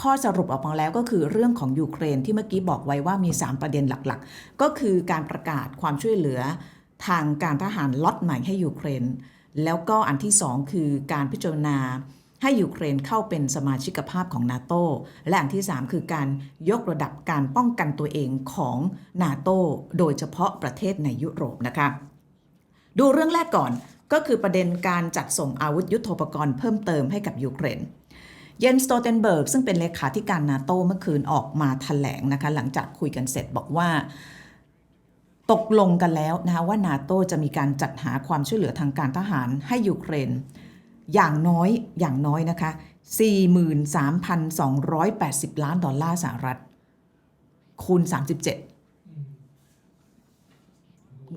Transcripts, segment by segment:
ข้อสรุปออกมาแล้วก็คือเรื่องของยูเครนที่เมื่อกี้บอกไว้ว่ามี 3 ประเด็นหลักๆ ก็คือการประกาศความช่วยเหลือทางการทหารล็อตใหม่ให้ยูเครน แล้วก็อันที่ 2 คือการพิจารณาให้ยูเครนเข้าเป็นสมาชิกภาพของนาโตและอันที่ 3 คือการยกระดับการป้องกันตัวเองของนาโตโดยเฉพาะประเทศในยุโรปนะคะ ดูเรื่องแรกก่อนก็คือประเด็นการจัดส่งอาวุธยุโทโธปกรณ์เพิ่มเติมให้กับยูเครน เยนสโตเทนเบิร์กซึ่งเป็นเลขาธิการนาโตเมื่อคืนออกมาถแถลงนะคะหลังจากคุยกันเสร็จบอกว่า ตกลงกันแล้วนะคะว่านาโตจะมีการจัดหาความช่วยเหลือทางการทหารให้ยูเครน อย่างน้อยอย่างน้อยนะคะ 43,280 ล้านดอลลาร์สหรัฐ คูณ 37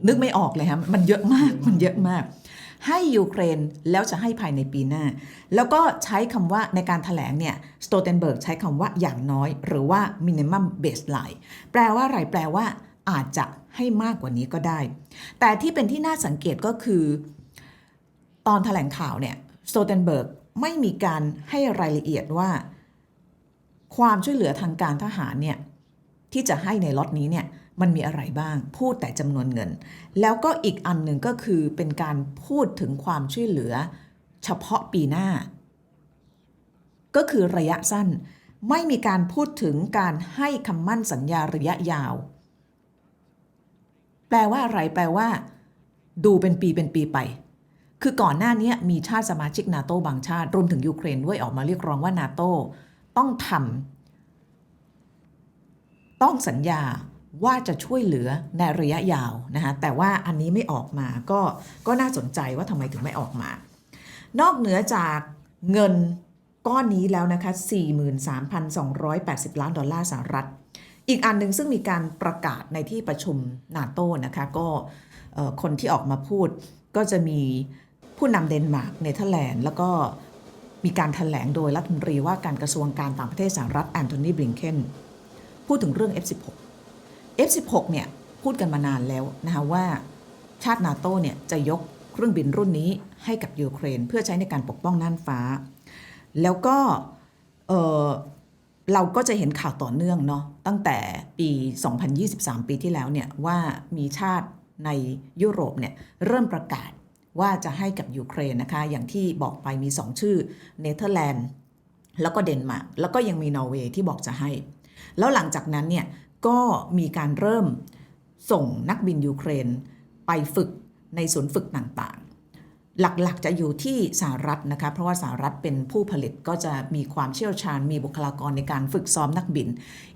นึกไม่ออกเลยครับมันเยอะมากมันเยอะมาก ให้ยูเครนแล้วจะให้ภายในปีหน้า แล้วก็ใช้คำว่าในการถแถลงเนี่ยสโตเทนเบิร์กใช้คำว่าอย่างน้อย หรือว่า minimum baseline แปลว่าอะไรแปลว่า อาจจะให้มากกว่านี้ก็ได้ แต่ที่เป็นที่น่าสังเกตก็คือ ตอนถแถลงข่าวเนี่ยสโตเทนเบิร์กไม่มีการให้รายละเอียดว่า ความช่วยเหลือทางการทหารเนี่ยที่จะให้ในล็อตนี้เนี่ย มันมีอะไรบ้าง พูดแต่จำนวนเงิน แล้วก็อีกอันหนึ่งก็คือเป็นการพูดถึงความช่วยเหลือ เฉพาะปีหน้า ก็คือระยะสั้น ไม่มีการพูดถึงการให้คำมั่นสัญญาระยะยาว แปลว่าอะไรแปลว่า ดูเป็นปีเป็นปีไป คือก่อนหน้านี้มีชาติสมาชิกนาโตบางชาติรวมถึงยูเครนด้วยออกมาเรียกร้องว่านาโตต้องทำต้องสัญญา ว่าจะช่วยเหลือในระยะยาวนะคะแต่ว่าอันนี้ไม่ออกมาก็ก็น่าสนใจว่าทำไมถึงไม่ออกมา นอกเหนือจากเงินก้อนนี้แล้วนะคะ 43,280 ล้านดอลลาร์สหรัฐ อีกอันหนึ่งซึ่งมีการประกาศในที่ประชุมนาโต้นะคะก็คนที่ออกมาพูดก็จะมีผู้นำเดนมาร์กเนเธอร์แลนด์ แล้วก็มีการถแถลงโดยรัฐมนตรีว่าการกระทรวงการต่างประเทศสหรัฐแอนโทนีบลิงเคนพูดถึงเรื่อง F16 F16 เนี่ยพูดกันมานานแล้วนะคะว่าชาตินาโตเนี่ยจะยกเครื่องบินรุ่นนี้ให้กับยูเครน เพื่อใช้ในการปกป้องน่านฟ้า แล้วก็เเราก็จะเห็นข่าวต่อเนื่องเนาะตั้งแต่ปี 2023 ปีที่แล้วเนี่ยว่ามีชาติในยุโรปเนี่ยเริ่มประกาศว่าจะให้กับยูเครนนะคะ อย่างที่บอกไปมี 2 ชื่อเนเธอร์แลนด์แล้วก็เดนมาร์กแล้วก็ยังมีนอร์เวย์ที่บอกจะให้ แล้วหลังจากนั้นเนี่ย ก็มีการเริ่มส่งนักบินยูเครน ไปฝึกในศูนย์ฝึกต่างๆ หลักๆจะอยู่ที่สหรัฐนะคะ เพราะว่าสหรัฐเป็นผู้ผลิตก็จะมีความเชี่ยวชาญ มีบุคลากรในการฝึกซ้อมนักบิน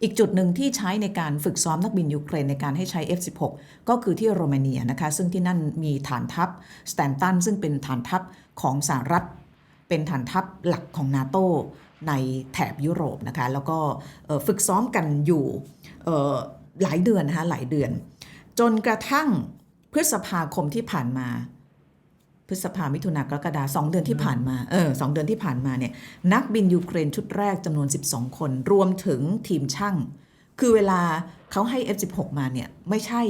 อีกจุดหนึ่งที่ใช้ในการฝึกซ้อมนักบินยูเครนในการให้ใช้ F16 ก็คือที่โรมาเนียนะคะ ซึ่งที่นั่นมีฐานทัพสแตนตันซึ่งเป็นฐานทัพของสหรัฐ เป็นฐานทัพหลักของนาโต ในแถบยุโรปนะคะ แล้วก็เอ่อฝึกซ้อมกันอยู่เอ่อหลายเดือนนะคะหลายเดือน จนกระทั่งพฤษภาคมที่ผ่านมา พฤษภามิถุนากรกฎาสองเดือนที่ผ่านมาเออสองเดือนที่ผ่านมาเนี่ยนักบินยูเครนชุดแรกจำนวน 12 คน รวมถึงทีมช่าง คือเวลาเขาให้ F16 มาเนี่ยไม่ใช่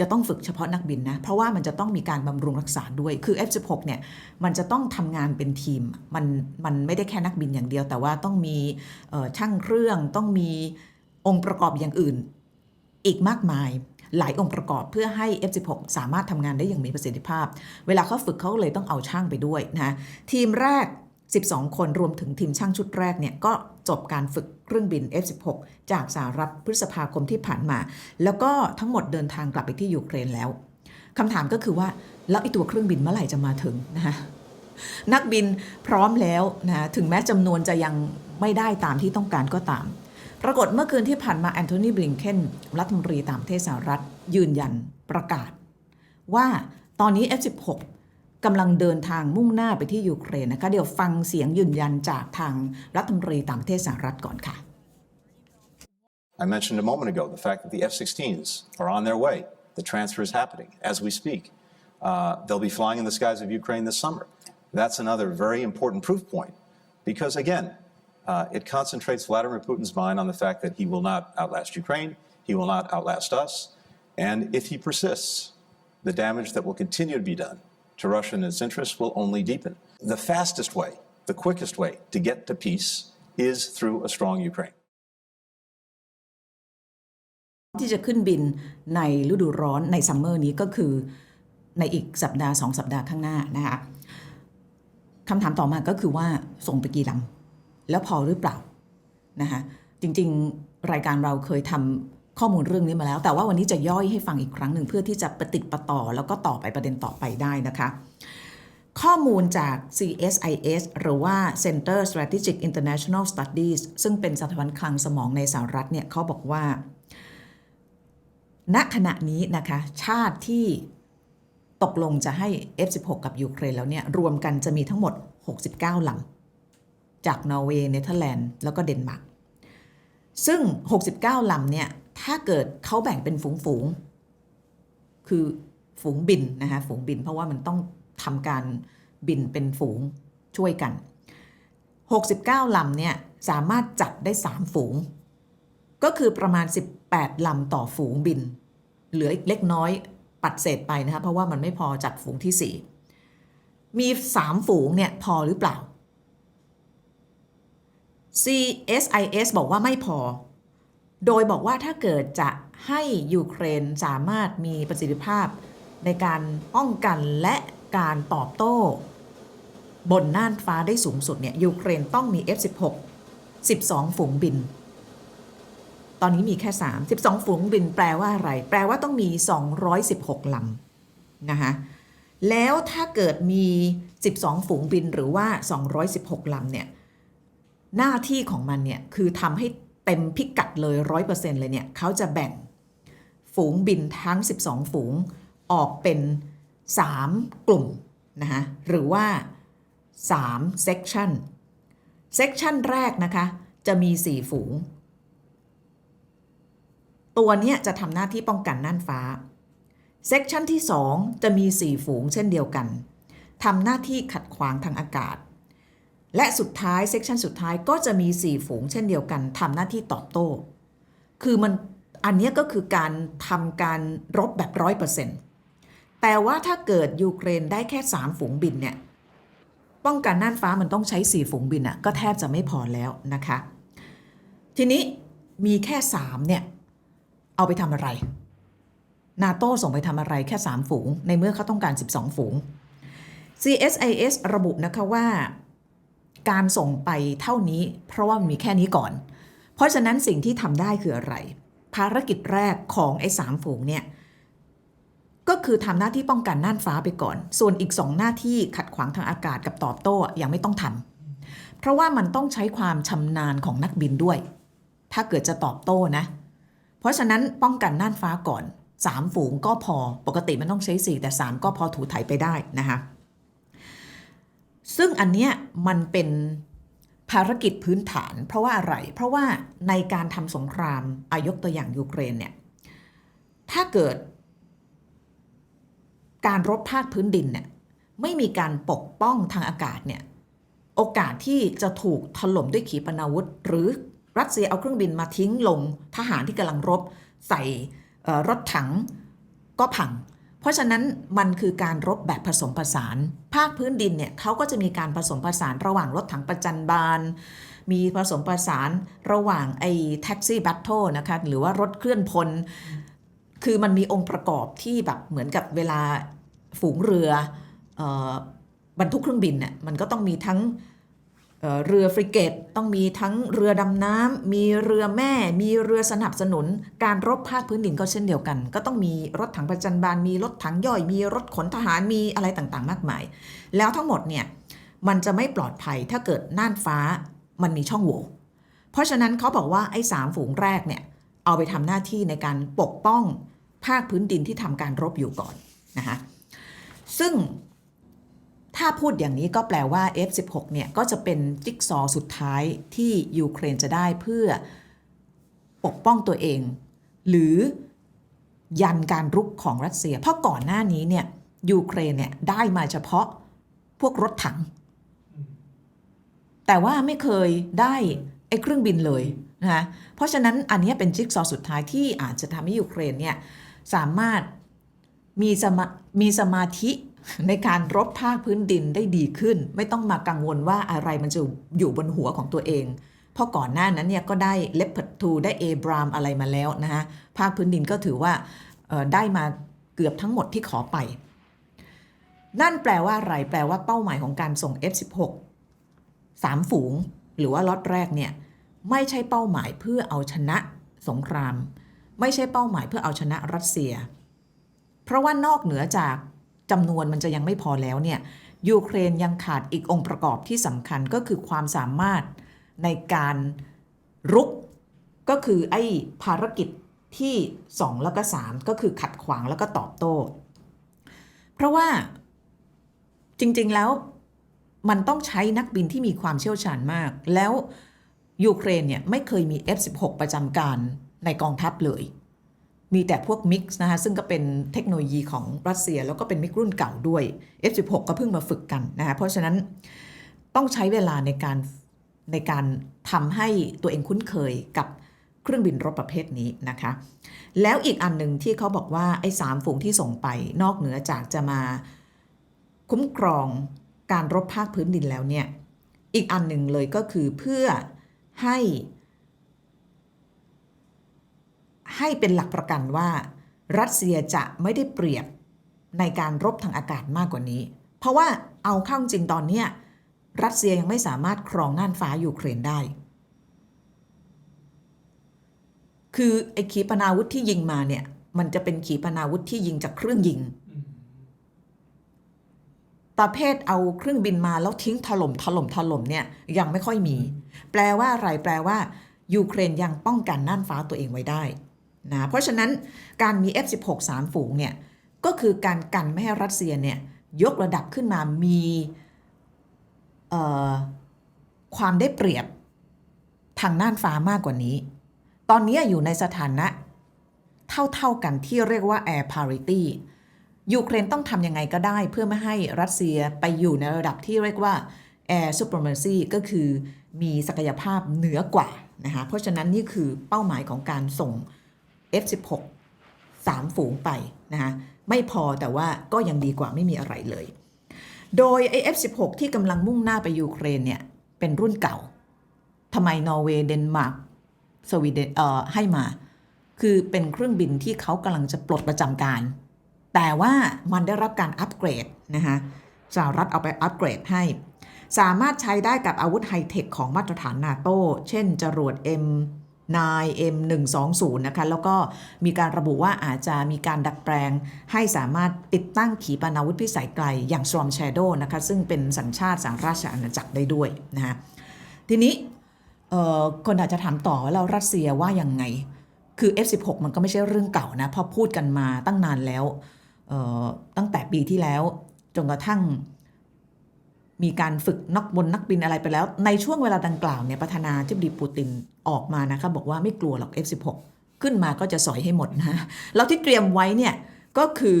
จะต้องฝึกเฉพาะนักบินนะ เพราะว่ามันจะต้องมีการบำรุงรักษาด้วย คือ F16 เนี่ย มันจะต้องทำงานเป็นทีม มัน มันไม่ได้แค่นักบินอย่างเดียว แต่ว่าต้องมีช่างเครื่อง ต้องมีองค์ประกอบอย่างอื่น อีกมากมาย หลายองค์ประกอบเพื่อให้ F16 สามารถทำงานได้อย่างมีประสิทธิภาพ เวลาเขาฝึกเขาเลยต้องเอาช่างไปด้วยนะ ทีมแรก 12 คนรวมถึงทีมช่างชุดแรกเนี่ยก็จบการฝึกเครื่องบิน F16 จากสหรัฐพฤษภาคมที่ผ่านมา แล้วก็ทั้งหมดเดินทางกลับไปที่ยูเครนแล้วคำถามก็คือว่าแล้วไอตัวเครื่องบินเมื่อไหร่จะมาถึงนะคะนักบินพร้อมแล้วนะถึงแม้จำนวนจะยังไม่ได้ตามที่ต้องการก็ตาม ปรากฏเมื่อคืนที่ผ่านมาแอนโทนีบลิงเคนรัฐมนตรีต่างประเทศสหรัฐยืนยันประกาศ ว่าตอนนี้ F16 กำลังเดินทางมุ่งหน้าไปที่ยูเครนนะคะ เดี๋ยวฟังเสียงยืนยันจากทางรัฐมนตรีต่างประเทศสหรัฐก่อนค่ะ I mentioned a moment ago the fact that the F 16s are on their way. The transfer is happening as we speak. Uh, they'll be flying in the skies of Ukraine this summer. That's another very important proof point because, again, uh, it concentrates Vladimir Putin's mind on the fact that he will not outlast Ukraine, he will not outlast us, and if he persists, the damage that will continue to be done to Russia and its interests will only deepen. The fastest way, the quickest way to get to peace is through a strong Ukraine. ที่จะขึ้นบินในฤดูร้อนในซัมเมอร์นี้ก็คือในอีกสัปดาห์สองสัปดาห์ข้างหน้านะคะคำถามต่อมาก็คือว่าส่งไปกี่ลำแล้วพอหรือเปล่านะคะจริงๆ รายการเราเคยทำ ข้อมูลเรื่องนี้มาแล้ว แต่ว่าวันนี้จะย่อยให้ฟังอีกครั้งหนึ่งเพื่อที่จะประติดประต่อ แล้วก็ต่อไปประเด็นต่อไปได้นะคะ ข้อมูลจาก CSIS หรือว่า Center Strategic International Studies ซึ่งเป็นสถาบันคลังสมองในสหรัฐเนี่ยเขาบอกว่า ณขณะนี้นะคะชาติที่ตกลงจะให้ F16 กับยูเครนแล้วเนี่ยรวมกันจะมีทั้งหมด 69 ลำจากนอร์เวย์เนเธอร์แลนด์แล้วก็เดนมาร์กซึ่ง 69 ลำเนี่ย ถ้าเกิดเขาแบ่งเป็นฝูงๆคือฝูงบินนะคะฝูงบิน เพราะว่ามันต้องทำการบินเป็นฝูงช่วยกัน 69ลำเนี่ยสามารถจัดได้ 3 ฝูง ก็คือประมาณ 18ลำต่อฝูงบิน เหลืออีกเล็กน้อยปัดเศษไปนะคะเพราะว่ามันไม่พอจัดฝูงที่ 4 มี 3 ฝูงเนี่ยพอหรือเปล่า CSIS บอกว่าไม่พอ โดยบอกว่าถ้าเกิดจะให้ยูเครนสามารถมีประสิทธิภาพในการป้องกันและการตอบโต้ บนน่านฟ้าได้สูงสุดเนี่ยยูเครนต้องมี F16 12 ฝูงบิน ตอนนี้มีแค่ 3 12 ฝูงบินแปลว่าอะไร แปลว่าต้องมี 216 ลำนะคะแล้วถ้าเกิดมี 12 ฝูงบินหรือว่า 216 ลำเนี่ย หน้าที่ของมันเนี่ย คือทำให้ เต็มพิกัดเลย100%เลยเนี่ยเขาจะแบ่งฝูงบินทั้ง 12 ฝูงออกเป็น 3 กลุ่มนะคะหรือว่า 3 section section แรกนะคะจะมี 4 ฝูง ตัวนี้จะทำหน้าที่ป้องกันน่านฟ้าเซกชันที่ 2 จะมี 4 ฝูงเช่นเดียวกันทำหน้าที่ขัดขวางทางอากาศ และสุดท้ายเซกชันสุดท้ายก็จะมี 4 ฝูงเช่นเดียวกันทำหน้าที่ตอบโต้ คือมันอันนี้ก็คือการทำการรบแบบร้อยเปอร์เซ็นต์แต่ว่าถ้าเกิดยูเครนได้แค่ 3 ฝูงบินเนี่ยป้องกันน่านฟ้ามันต้องใช้ 4 ฝูงบินอะ่ะก็แทบจะไม่พอแล้วนะคะ ทีนี้มีแค่ 3 เนี่ย เอาไปทำอะไรนาโต้ส่งไปทำอะไรแค่ 3 ฝูง ในเมื่อเขาต้องการ 12 ฝูง CSIS ระบุนะคะว่า การส่งไปเท่านี้ เพราะว่ามันมีแค่นี้ก่อน เพราะฉะนั้นสิ่งที่ทำได้คืออะไร ภารกิจแรกของไอ้สามฝูงเนี่ยก็คือทำหน้าที่ป้องกันน่านฟ้าไปก่อน ส่วนอีกสองหน้าที่ขัดขวางทางอากาศกับตอบโต้ยังไม่ต้องทำเพราะว่ามันต้องใช้ความชำนาญของนักบินด้วย ถ้าเกิดจะตอบโต้นะ เพราะฉะนั้นป้องกันน่านฟ้าก่อน3ฝูงก็พอปกติมันต้องใช้4แต่3ก็พอถูถ่ายไปได้นะคะ ซึ่งอันเนี้ยมันเป็นภารกิจพื้นฐาน เพราะว่าอะไร เพราะว่าในการทำสงครามอายกตัวอย่างยูเครนเนี่ย ถ้าเกิด การรบภาคพื้นดินเนี่ยไม่มีการปกป้องทางอากาศเนี่ย โอกาสที่จะถูกถล่มด้วยขีปนาวุธ หรือรัสเซียเอาเครื่องบินมาทิ้งลงทหารที่กำลังรบ ใส่รถถังก็พัง ราะฉะนั้นมันคือการรบแบบผสมผสาน ภาคพื้นดินเนี่ยเขาก็จะมีการผสมผสานระหว่างรถถังประจันบาน มีผสมผสานระหว่างไอ้แท็กซี่แบทเทิลนะคะหรือว่ารถเคลื่อนพล คือมันมีองค์ประกอบที่แบบเหมือนกับเวลาฝูงเรือออบรรทุกเครื่องบินเนี่ยมันก็ต้องมีทั้ง เรือฟริเกตต้องมีทั้งเรือดำน้ำมีเรือแม่ มีเรือสนับสนุน การรบภาคพื้นดินก็เช่นเดียวกัน ก็ต้องมีรถถังประจันบานมีรถถังย่อย มีรถขนทหารมีอะไรต่างๆ มากมาย แล้วทั้งหมดเนี่ยมันจะไม่ปลอดภัยถ้าเกิดน่านฟ้ามันมีช่องโหว่เพราะฉะนั้นเขาบอกว่าไอ้สามฝูงแรกเนี่ยเอาไปทำหน้าที่ในการปกป้องภาคพื้นดินที่ทำการรบอยู่ก่อนนะคะซึ่ง ถ้าพูดอย่างนี้ก็แปลว่า F16 เนี่ยก็จะเป็นจิ๊กซอสุดท้ายที่ยูเครนจะได้เพื่อปกป้องตัวเอง หรือยันการรุกของรัสเซีย เพราะก่อนหน้านี้เนี่ยยูเครนเนี่ยได้มาเฉพาะพวกรถถัง แต่ว่าไม่เคยได้ไอ้เครื่องบินเลยนะคะเพราะฉะนั้นอันนี้เป็นจิ๊กซอสุดท้ายที่อาจจะทำให้ยูเครนเนี่ยสามารถมีสมามีสมาธิ ในการรบภาคพื้นดินได้ดีขึ้น ไม่ต้องมากังวลว่าอะไรมันจะอยู่บนหัวของตัวเอง เพราะก่อนหน้านั้นเนี่ยก็ได้เลปเปอร์ทูได้เอบรามอะไรมาแล้วนะฮะภาคพื้นดินก็ถือว่าได้มาเกือบทั้งหมดที่ขอไป นั่นแปลว่าอะไร แปลว่าเป้าหมายของการส่ง F16 สามฝูง หรือว่าล็อตแรกเนี่ยไม่ใช่เป้าหมายเพื่อเอาชนะสงคราม ไม่ใช่เป้าหมายเพื่อเอาชนะรัสเซีย เพราะว่านอกเหนือจาก จำนวนมันจะยังไม่พอแล้วเนี่ยยูเครนยังขาดอีกองค์ประกอบที่สำคัญก็คือความสามารถในการรุกก็คือไอ้ภารกิจที่ 2 แล้วก็ 3 ก็คือขัดขวางแล้วก็ตอบโต้ เพราะว่าจริงๆแล้วมันต้องใช้นักบินที่มีความเชี่ยวชาญมาก แล้วยูเครนเนี่ยไม่เคยมี F16 ประจำการในกองทัพเลย มีแต่พวกมิกซ์นะคะซึ่งก็เป็นเทคโนโลยีของรัสเซีย แล้วก็เป็นมิกรุ่นเก่าด้วย F16 ก็เพิ่งมาฝึกกันนะคะเพราะฉะนั้นต้องใช้เวลาในการในการทำให้ตัวเองคุ้นเคยกับเครื่องบินรบประเภทนี้นะคะ แล้วอีกอันหนึ่งที่เขาบอกว่าไอ้สามฝูงที่ส่งไปนอกเหนือจากจะมาคุ้มครองการรบภาคพื้นดินแล้วเนี่ย อีกอันหนึ่งเลยก็คือเพื่อให้ ให้เป็นหลักประกันว่า รัสเซียจะไม่ได้เปรียบในการรบทางอากาศมากกว่านี้ เพราะว่าเอาเข้าจริงตอนนี้รัสเซียยังไม่สามารถครองน่านฟ้ายูเครนได้ คือไอ้ขีปนาวุธที่ยิงมาเนี่ย มันจะเป็นขีปนาวุธที่ยิงจากเครื่องยิงประเภทเอาเครื่องบินมาแล้วทิ้งถล่มถล่มถล่มเนี่ยยังไม่ค่อยมี แปลว่าอะไรแปลว่ายูเครนยังป้องกันน่านฟ้าตัวเองไว้ได้ นะเพราะฉะนั้นการมี F16 3 ฝูงเนี่ยก็คือการกันไม่ให้รัสเซียเนี่ยยกระดับขึ้นมามีความได้เปรียบทางน่านฟ้ามากกว่านี้ ตอนนี้อยู่ในสถานะเท่า ๆ กันที่เรียกว่า air parity ยูเครนต้องทำยังไงก็ได้เพื่อไม่ให้รัสเซียไปอยู่ในระดับที่เรียกว่า air supremacy ก็คือมีศักยภาพเหนือกว่านะคะเพราะฉะนั้นนี่คือเป้าหมายของการส่ง F16 3ฝูงไปนะคะไม่พอแต่ว่าก็ยังดีกว่าไม่มีอะไรเลย โดยไอ้ F16 ที่กำลังมุ่งหน้าไปยูเครนเนี่ย เป็นรุ่นเก่าทำไมนอร์เวย์เดนมาร์กสวีเดนเอ่อให้มา คือเป็นเครื่องบินที่เขากำลังจะปลดประจำการ แต่ว่ามันได้รับการอัปเกรดนะคะสหรัฐเอาไปอัปเกรดให้ สามารถใช้ได้กับอาวุธไฮเทคของมาตรฐานนาโตเช่นจรวด M9 M120 นะคะ แล้วก็มีการระบุว่าอาจจะมีการดัดแปลง ให้สามารถติดตั้งขีปนาวุธพิสัยไกล อย่าง Storm Shadow นะคะ ซึ่งเป็นสัญชาติสหราชอาณาจักรได้ด้วยนะคะทีนี้คนอาจจะถามต่อว่าเรารัสเซียว่ายังไง คือ F16 มันก็ไม่ใช่เรื่องเก่านะพราะพูดกันมาตั้งนานแล้วตั้งแต่ปีที่แล้วจนกระทั่ง มีการฝึกนักบนนักบินอะไรไปแล้ว ในช่วงเวลาดังกล่าวเนี่ยประธานาธิบดีปูตินออกมานะคะบอกว่าไม่กลัวหรอก F16 ขึ้นมาก็จะสอยให้หมดนะแล้วที่เตรียมไว้เนี่ยก็คือ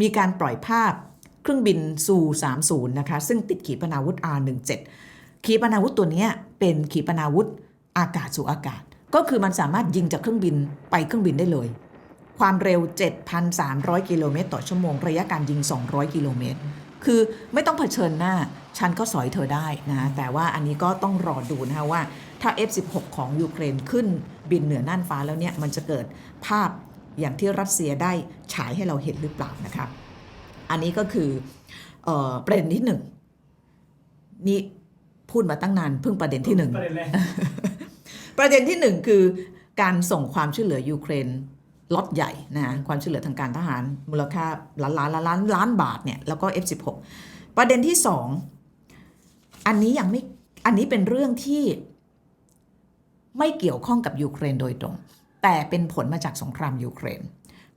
มีการปล่อยภาพเครื่องบินซู30นะคะซึ่งติดขีปนาวุธ R17 ขีปนาวุธตัวนี้เป็นขีปนาวุธอากาศสู่อากาศ ก็คือมันสามารถยิงจากเครื่องบินไปเครื่องบินได้เลย ความเร็ว 7,300 กิโลเมตรต่อชั่วโมง ระยะการยิง 200 กิโลเมตร คือไม่ต้องเผชิญหน้า ฉันก็สอยเธอได้นะแต่ว่าอันนี้ก็ต้องรอดูนะคะว่าถ้า F16 ของยูเครนขึ้นบินเหนือน่านฟ้าแล้วเนี่ย มันจะเกิดภาพอย่างที่รัสเซียได้ฉายให้เราเห็นหรือเปล่านะคะอันนี้ก็คือเออประเด็นที่หนึ่งนี่พูดมาตั้งนานเพิ่งประเด็นที่หนึ่งประเด็นแรกประเด็นที่หนึ่งคือการส่งความช่วยเหลือยูเครน ล็อตใหญ่นะความช่วยเหลือทางการทหารมูลค่าล้านล้านล้านล้านล้านบาทเนี่ยแล้วก็ F16 ประเด็นที่สองอันนี้ยังไม่อันนี้เป็นเรื่องที่ไม่เกี่ยวข้องกับยูเครนโดยตรง แต่เป็นผลมาจากสงครามยูเครน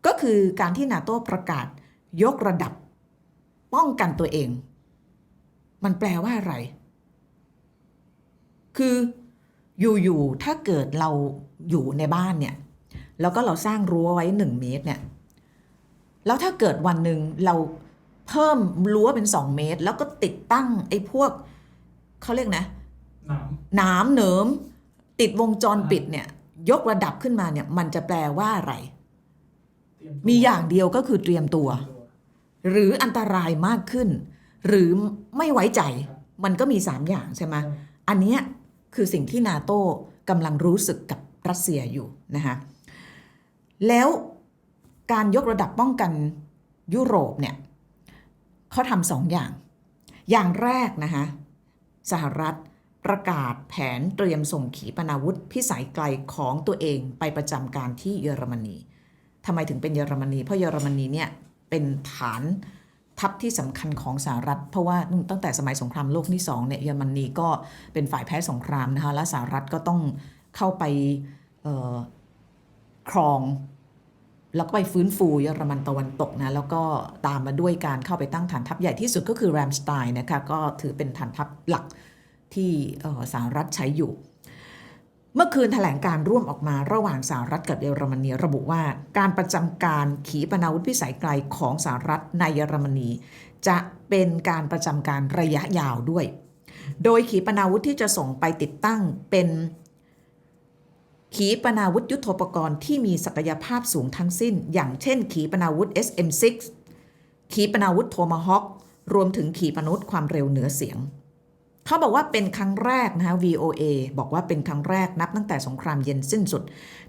ก็คือการที่นาโต้ประกาศยกระดับป้องกันตัวเอง มันแปลว่าอะไร คืออยู่ๆถ้าเกิดเราอยู่ในบ้านเนี่ย แล้วก็เราสร้างรั้วไว้หนึ่งเมตรเนี่ยแล้วถ้าเกิดวันหนึ่งเราเพิ่มรั้วเป็นสองเมตร แล้วก็ติดตั้งไอ้พวกเขาเรียกนะหนามหน้ำเหนิม ติดวงจรปิดเนี่ย ยกระดับขึ้นมาเนี่ย มันจะแปลว่าอะไรเตรียตัวมีอย่างเดียวก็คือเตรียมตัว หรืออันตรายมากขึ้น หรือไม่ไว้ใจ มันก็มีสามอย่างใช่ไหมอันเนี้ยคือสิ่งที่นาโต้กำลังรู้สึกกับรัสเซียอยู่นะคะ แล้วการยกระดับป้องกันยุโรปเนี่ยเขาทำสองอย่าง อย่างแรกนะคะสหรัฐประกาศแผนเตรียมส่งขีปนาวุธพิสัยไกลของตัวเองไปประจำการที่เยอรมนีทำไมถึงเป็นเยอรมนี เพราะเยอรมนีเนี่ยเป็นฐานทัพที่สำคัญของสหรัฐ เพราะว่าตั้งแต่สมัยสงครามโลกที่สองเนี่ยเยอรมนีก็เป็นฝ่ายแพ้สงครามนะคะและสหรัฐก็ต้องเข้าไป ครองแล้วก็ไปฟื้นฟูเยอรมันตะวันตกนะแล้วก็ตามมาด้วยการเข้าไปตั้งฐานทัพใหญ่ที่สุดก็คือแรมสไตน์นะคะก็ถือเป็นฐานทัพหลักที่สหรัฐใช้อยู่ เมื่อคืนแถลงการร่วมออกมาระหว่างสหรัฐกับเยอรมนีระบุว่าการประจำการขีปนาวุธพิสัยไกลของสหรัฐในเยอรมนี จะเป็นการประจำการระยะยาวด้วย โดยขีปนาวุธที่จะส่งไปติดตั้งเป็น ขีปนาวุธยุโทโธปกรณ์ที่มีศักยภาพสูงทั้งสิ้น อย่างเช่น ขีปนาวุธ SM6 ขีปนาวุธโทมาฮอครวมถึงขีปนาวุธความเร็วเหนือเสียง เขาบอกว่าเป็นครั้งแรกนะคะ VOA บอกว่าเป็นครั้งแรกนับตั้งแต่สงครามเย็นสิ้นสุด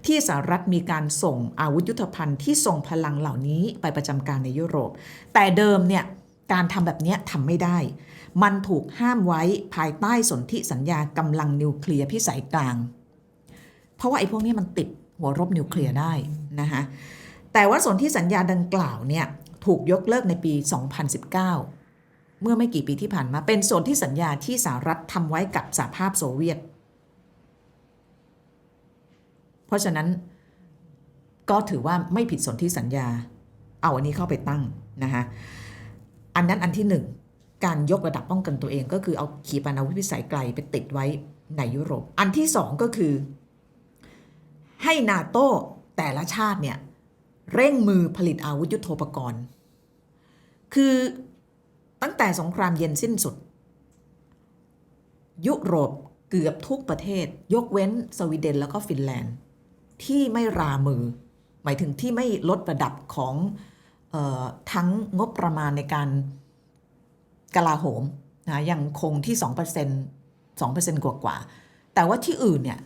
ที่สหรัฐมีการส่งอาวุธยุทโธภัณฑ์ที่ทรงพลังเหล่านี้ไปประจำการในยุโรป แต่เดิมเนี่ยการทำแบบนี้ทำไม่ได้ มันถูกห้ามไว้ภายใต้สนธิสัญญากำลังนิวเคลียร์พิสัยกลาง เพราะว่าไอ้พวกนี้มันติดหัวรบนิวเคลียร์ได้นะคะแต่ว่าส่วนธิสัญญาดังกล่าวเนี่ยถูกยกเลิกในปี 2019 เมื่อไม่กี่ปีที่ผ่านมาเป็นส่วนธิสัญญาที่สหรัฐทำไว้กับสหภาพโซเวียต เพราะฉะนั้นก็ถือว่าไม่ผิดสนธิสัญญา เอาอันนี้เข้าไปตั้งนะคะอันนั้นอันที่หนึ่งการยกระดับป้องกันตัวเองก็คือเอาขีปนาวุธพิสัยไกลไปติดไว้ในยุโรป อันที่สองก็คือ ให้นาโต้แต่ละชาติเนี่ยเร่งมือผลิตอาวุธยุโทโธปกรณ์ คือตั้งแต่สงครามเย็นสิ้นสุด ยุโรปเกือบทุกประเทศ ยกเว้นสวีเดนแล้วก็ฟินแลนด์ ที่ไม่รามือ หมายถึงที่ไม่ลดระดับของออทั้งงบประมาณในการกลาโหมนะยังคงที่ 2% 2%กว่ากว่า แต่ว่าที่อื่นเนี่ย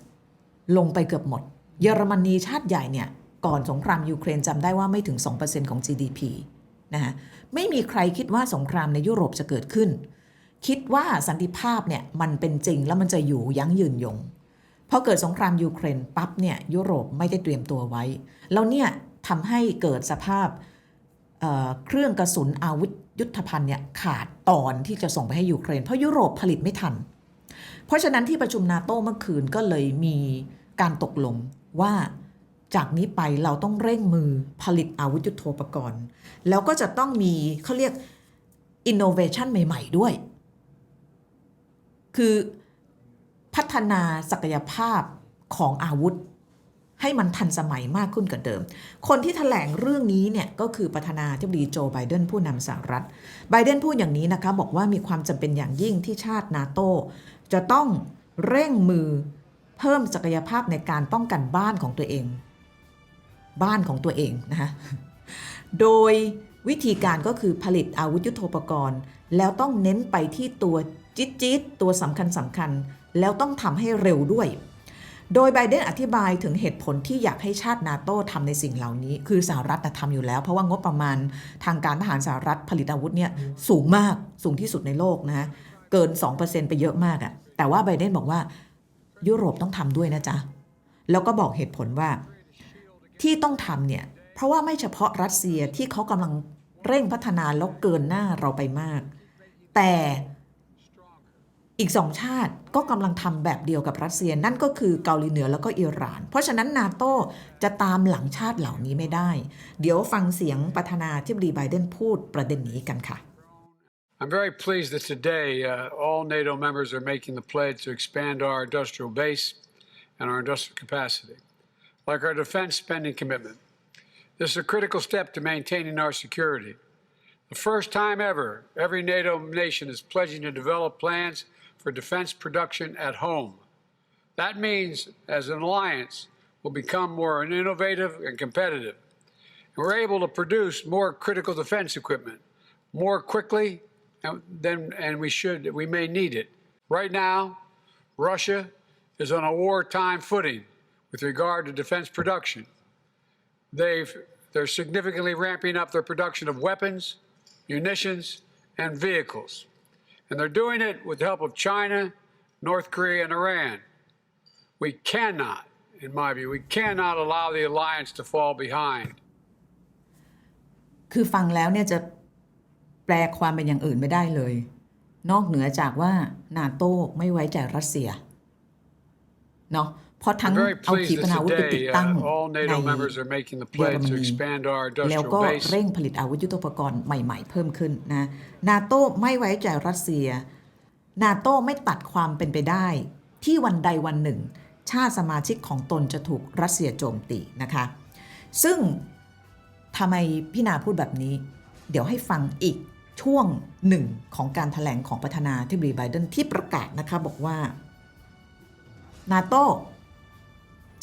ลงไปเกือบหมด เยอรมนีชาติใหญ่เนี่ยก่อนสงครามยูเครนจำได้ว่าไม่ถึง 2%ของ GDP นะฮะไม่มีใครคิดว่าสงครามในยุโรปจะเกิดขึ้น คิดว่าสันติภาพเนี่ยมันเป็นจริงแล้วมันจะอยู่ยั้งยืนยงพอเกิดสงครามยูเครนปั๊บเนี่ยยุโรปไม่ได้เตรียมตัวไว้ แล้วเนี่ยทำให้เกิดสภาพเเครื่องกระสุนอาวุธยุทธภัณฑ์เนี่ยขาดตอนที่จะส่งไปให้ยูเครน เพราะยุโรปผลิตไม่ทัน เพราะฉะนั้นที่ประชุมนาโต้เมื่อคืนก็เลยมีการตกลง ว่าจากนี้ไปเราต้องเร่งมือผลิตอาวุธยุโทโธปกรณ์ แล้วก็จะต้องมีเขาเรียก innovation ใหม่ๆด้วย คือพัฒนาศักยภาพของอาวุธ ให้มันทันสมัยมากขึ้นกว่าเดิม คนที่ถแถลงเรื่องนี้เนี่ยก็คือประธานาธิบดีโจไบเดนผู้นำสหรัฐ ไบเดนพูดอย่างนี้นะคะบอกว่ามีความจำเป็นอย่างยิ่งที่ชาตินาโตจะต้องเร่งมือ เพิ่มศักยภาพในการป้องกันบ้านของตัวเอง บ้านของตัวเองนะคะโดยวิธีการก็คือผลิตอาวุธยุโทโธปกรณ์ แล้วต้องเน้นไปที่ตัวจิ๊ดจิดๆตัวสำคัญสำคัญ แล้วต้องทำให้เร็วด้วย โดยไบเดนอธิบายถึงเหตุผลที่อยากให้ชาตินาโต้ทำในสิ่งเหล่านี้ คือสหรัฐทำอยู่แล้ว เพราะว่างบประมาณทางการทหารสหรัฐผลิตอาวุธเนี่ยสูงมากสูงที่สุดในโลกนะฮะเกิน 2%ไปเยอะมากอะแต่ว่าไบเดนบอกว่า ยุโรปต้องทำด้วยนะจ๊ะ แล้วก็บอกเหตุผลว่าที่ต้องทำเนี่ย เพราะว่าไม่เฉพาะรัสเซียที่เขากำลังเร่งพัฒนาแล้วเกินหน้าเราไปมาก แต่อีกสองชาติก็กำลังทำแบบเดียวกับรัสเซียนั่นก็คือเกาหลีเหนือแล้วก็อิหร่าน เพราะฉะนั้นนาโตจะตามหลังชาติเหล่านี้ไม่ได้ เดี๋ยวฟังเสียงประธานาธิบดีไบเดนพูดประเด็นนี้กันค่ะ I'm very pleased that today uh, all NATO members are making the pledge to expand our industrial base and our industrial capacity, like our defense spending commitment. This is a critical step to maintaining our security. The first time ever, every NATO nation is pledging to develop plans for defense production at home. That means, as an alliance, we'll become more innovative and competitive. We're able to produce more critical defense equipment more quickly and- than and we should. We may need it. Right now, Russia is on a wartime footing with regard to defense production. They've, they're significantly ramping up their production of weapons, munitions, and vehicles. And they're doing it with the help of China, North Korea, and Iran. We cannot, in my view, we cannot allow the alliance to fall behind. คือฟังแล้วเนี่ยจะ แปลความเป็นอย่างอื่นไม่ได้เลย นอกเหนือจากว่านาโต้ไม่ไว้ใจรัสเซียเนาะเพราะทั้ง I'm very เอาขี pleased ปนา that วุธไปติด today ตั้ง uh, all ใน NATO members are making the เยอร pledge ม to นี expand our แล้ว industrial ก็ base. เร่งผลิตอาวุธยุทโธปกรณ์ใหม่ๆ เพิ่มขึ้นนะนาโต้ไม่ไว้ใจรัสเซีย นาโต้ไม่ตัดความเป็นไปได้ ที่วันใดวันหนึ่ง ชาติสมาชิกของตนจะถูกรัสเซียโจมตีนะคะ ซึ่งทำไมพี่นาพูดแบบนี้ เดี๋ยวให้ฟังอีก ช่วงหนึ่งของการถแถลงของประธานาธิบดีไบเดนที่ประกาศนะคะบอกว่านาโต้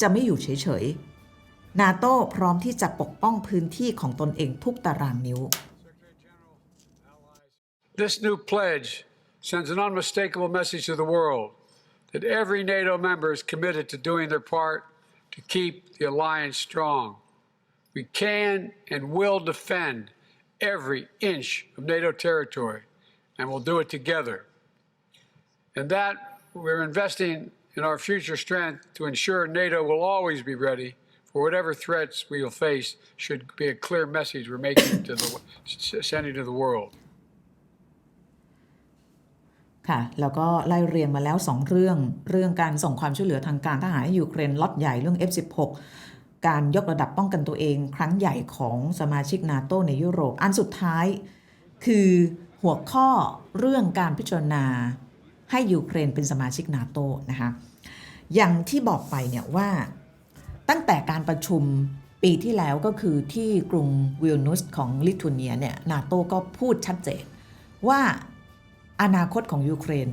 จะไม่อยู่เฉยๆ นาโต้พร้อมที่จะปกป้องพื้นที่ของตนเองทุกตารางนิ้ว This new pledge sends an unmistakable message to the world that every NATO member is committed to doing their part to keep the alliance strong. We can and will defend every inch of NATO territory, and we'll do it together. And that we're investing in our future strength to ensure NATO will always be ready for whatever threats we will face should be a clear message we're making to the sending to the world. ค่ะ แล้วก็ไล่เรียงมาแล้ว 2 เรื่อง เรื่องการส่งความช่วยเหลือทางการทหารให้ยูเครนล็อตใหญ่เรื่อง F16 การยกระดับป้องกันตัวเอง ครั้งใหญ่ของสมาชิกนาโตในยุโรป อันสุดท้าย คือหัวข้อเรื่องการพิจารณาให้ยูเครนเป็นสมาชิกนาโตนะคะอย่างที่บอกไปเนี่ยว่าตั้งแต่การประชุมปีที่แล้วก็คือที่กรุงวิลนุสของลิทัวเนียเนี่ยนาโตก็พูดชัดเจน ว่าอนาคตของยูเครน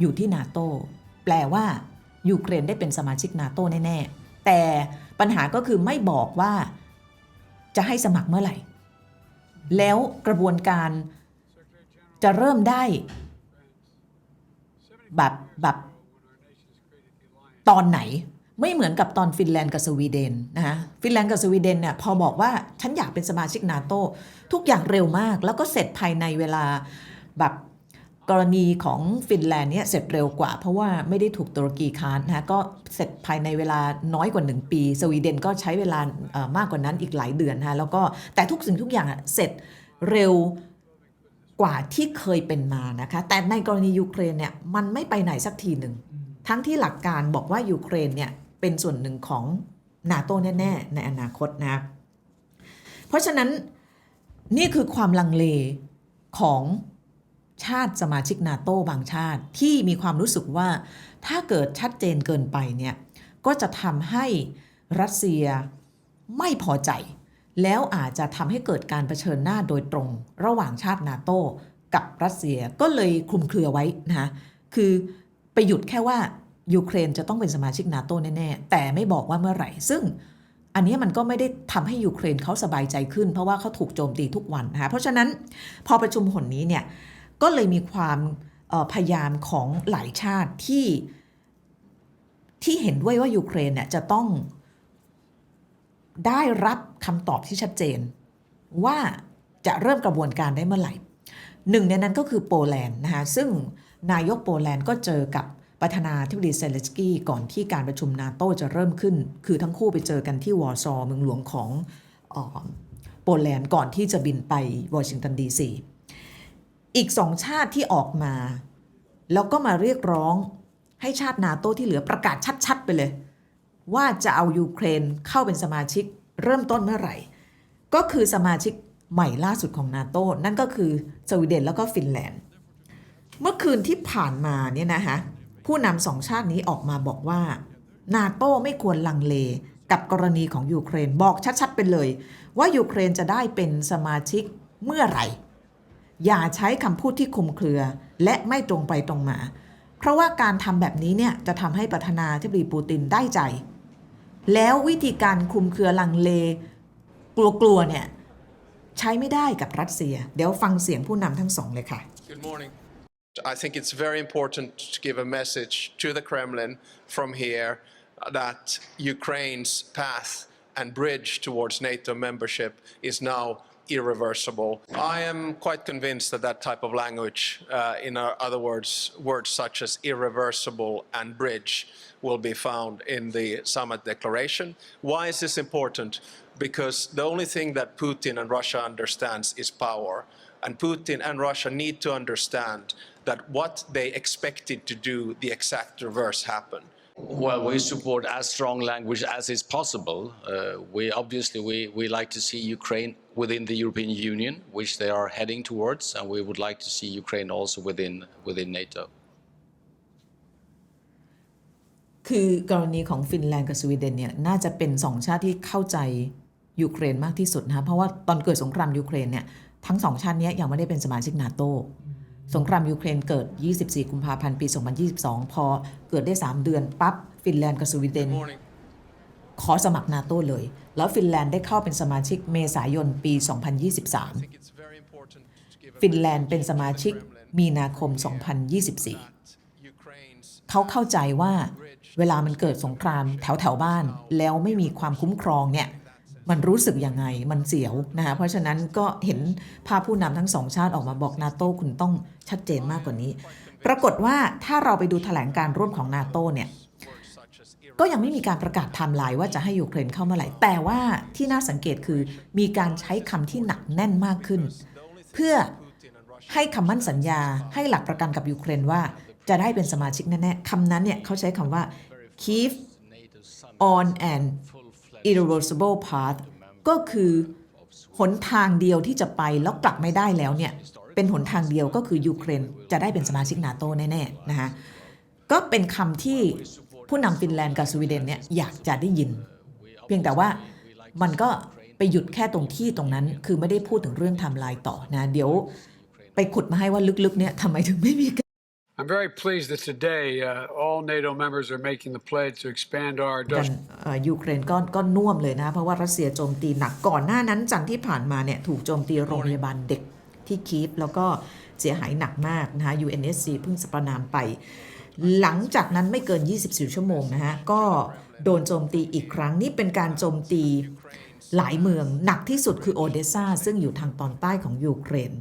อยู่ที่นาโตแปลว่ายูเครนได้เป็นสมาชิกนาโตแน่ๆ แต่ปัญหาก็คือไม่บอกว่าจะให้สมัครเมื่อไหร่ แล้วกระบวนการจะเริ่มได้แบบแบบตอนไหนไม่เหมือนกับตอนฟินแลนด์กับสวีเดนนะคะฟินแลนด์กับสวีเดนเนี่ยพอบอกว่าฉันอยากเป็นสมาชิกนาโตทุกอย่างเร็วมาก แล้วก็เสร็จภายในเวลาแบบ กรณีของฟินแลนด์เนี่ยเสร็จเร็วกว่า เพราะว่าไม่ได้ถูกตุรกีค้านนะคะก็เสร็จภายในเวลาน้อยกว่า 1 ปี สวีเดนก็ใช้เวลามากกว่านั้นอีกหลายเดือนนะแล้วก็แต่ทุกสิ่งทุกอย่างเสร็จเร็วกว่าที่เคยเป็นมานะคะ แต่ในกรณียูเครนเนี่ยมันไม่ไปไหนสักทีหนึ่ง ทั้งที่หลักการบอกว่ายูเครนเนี่ยเป็นส่วนหนึ่งของนาโตแน่ ๆ ในอนาคตนะ เพราะฉะนั้นนี่คือความลังเลของ ชาติสมาชิกนาโตบางชาติที่มีความรู้สึกว่าถ้าเกิดชัดเจนเกินไปเนี่ยก็จะทำให้รัสเซียไม่พอใจ แล้วอาจจะทำให้เกิดการเผชิญหน้าโดยตรง ระหว่างชาตินาโตกับรัสเซียก็เลยคลุมเครือไว้นะคือไปหยุดแค่ว่ายูเครนจะต้องเป็นสมาชิกนาโตแน่ๆแต่ไม่บอกว่าเมื่อไหร่ ซึ่งอันนี้มันก็ไม่ได้ทำให้ยูเครนเขาสบายใจขึ้น เพราะว่าเขาถูกโจมตีทุกวันนะคะเพราะฉะนั้นพอประชุมหนนี้เนี่ย ก็เลยมีความพยายามของหลายชาติที่ที่เห็นด้วยว่ายูเครนเนี่ยจะต้องได้รับคำตอบที่ชัดเจน ว่าจะเริ่มกระบวนการได้เมื่อไหร่ หนึ่งในนั้นก็คือโปแลนด์นะคะซึ่งนายกโปแลนด์ก็เจอกับประธานาธิบดีเซเลสกี้ก่อนที่การประชุมนาโตจะเริ่มขึ้น คือทั้งคู่ไปเจอกันที่วอร์ซอเมืองหลวงของออโปแลนด์ก่อนที่จะบินไปวอชิงตันดีซี อีกสองชาติที่ออกมา แล้วก็มาเรียกร้องให้ชาตินาโต้ที่เหลือประกาศชัด ๆ ไปเลย ว่าจะเอายูเครนเข้าเป็นสมาชิกเริ่มต้นเมื่อไหร่ ก็คือสมาชิกใหม่ล่าสุดของนาโต้นั่นก็คือสวีเดนแล้วก็ฟินแลนด์ เมื่อคืนที่ผ่านมาเนี่ยนะคะผู้นำสองชาตินี้ออกมาบอกว่านาโต้ไม่ควรลังเลกับกรณีของยูเครนบอกชัด ๆ ไปเลย ว่ายูเครนจะได้เป็นสมาชิกเมื่อไหร่ อย่าใช้คำพูดที่คุมเครือ และไม่ตรงไปตรงมา เพราะว่าการทำแบบนี้เนี่ยจะทำให้ประธานาธิบดีปูตินได้ใจ แล้ววิธีการคุมเครือลังเลกลัวๆเนี่ยใช้ไม่ได้กับรัสเซีย เดี๋ยวฟังเสียงผู้นำทั้งสองเลยค่ะ Good morning. I think it's very important to give a message to the Kremlin from here that Ukraine's path and bridge towards NATO membership is now irreversible. I am quite convinced that that type of language, uh, in uh, other words, words such as irreversible and bridge, will be found in the summit declaration. Why is this important? Because the only thing that Putin and Russia understands is power. And Putin and Russia need to understand that what they expected to do, the exact reverse happened. Well, we support as strong language as is possible. Uh, we obviously we, we like to see Ukraine within the European Union, which they are heading towards, and we would like to see Ukraine also within within NATO. คือกรณีของฟินแลนด์กับสวีเดนเนี่ยน่าจะเป็นสองชาติที่เข้าใจยูเครนมากที่สุดนะคะเพราะว่าตอนเกิดสงครามยูเครนเนี่ยทั้งสองชาตินี้ยังไม่ได้เป็นสมาชิกนาโต สงครามยูเครนเกิด 24 กุมภาพันธ์ ปี 2022 พอเกิดได้ 3 เดือนปั๊บ ฟินแลนด์กับสวีเดน Morning. ขอสมัครนาโตเลย แล้วฟินแลนด์ได้เข้าเป็นสมาชิกเมษายนปี I think it's very important to give 2023 a ฟินแลนด์เป็นสมาชิก Kremlin มีนาคม 2024 that Ukraine's เขาเข้าใจว่าเวลามันเกิดสงครามแถวแถวๆบ้านแล้วไม่มีความคุ้มครองเนี่ย มันรู้สึกยังไงมันเสียวนะคะเพราะฉะนั้นก็เห็นภาพผู้นำทั้งสองชาติออกมาบอกนาโต้คุณต้องชัดเจนมากกว่านี้ ปรากฏว่าถ้าเราไปดูแถลงการร่วมของนาโต้เนี่ยก็ยังไม่มีการประกาศไทม์ไลน์ว่าจะให้ยูเครนเข้ามื่อไหร่แต่ว่าที่น่าสังเกตคือมีการใช้คำที่หนักแน่นมากขึ้น เพื่อให้คำมั่นสัญญาให้หลักประกันกับยูเครนว่าจะได้เป็นสมาชิกแน่ๆคำนั้นเนี่ยเขาใช้คำว่า keep on and irreversible path ก็คือหนทางเดียวที่จะไปแล้วกลับไม่ได้แล้วเนี่ย เป็นหนทางเดียวก็คือยูเครนจะได้เป็นสมาชิกนาโตแน่ๆนะคะก็เป็นคำที่ผู้นำฟินแลนด์กับสวีเดนเนี่ยอยากจะได้ยิน เพียงแต่ว่ามันก็ไปหยุดแค่ตรงที่ตรงนั้น คือไม่ได้พูดถึงเรื่องไทม์ไลน์ต่อนะ เดี๋ยวไปขุดมาให้ว่าลึกๆเนี่ยทำไมถึงไม่มีการ I'm very pleased that today uh, all NATO members are making the pledge to expand our กัน industrial เอ่อยูเครนก็ก็น่วมเลยนะเพราะว่ารัสเซียโจมตีหนักก่อนหน้านั้นจันทร์ที่ผ่านมาเนี่ยถูกโจมตีโรงพยาบาลเด็กที่คีฟแล้วก็เสียหายหนักมากนะคะ UNSC เพิ่งสประนามไป หลังจากนั้นไม่เกิน 24 ชั่วโมงนะฮะ ก็โดนโจมตีอีกครั้งนี่เป็นการโจมตีหลายเมืองหนักที่สุดคือโอเดสซาซึ่งอยู่ทางตอนใต้ของยูเครน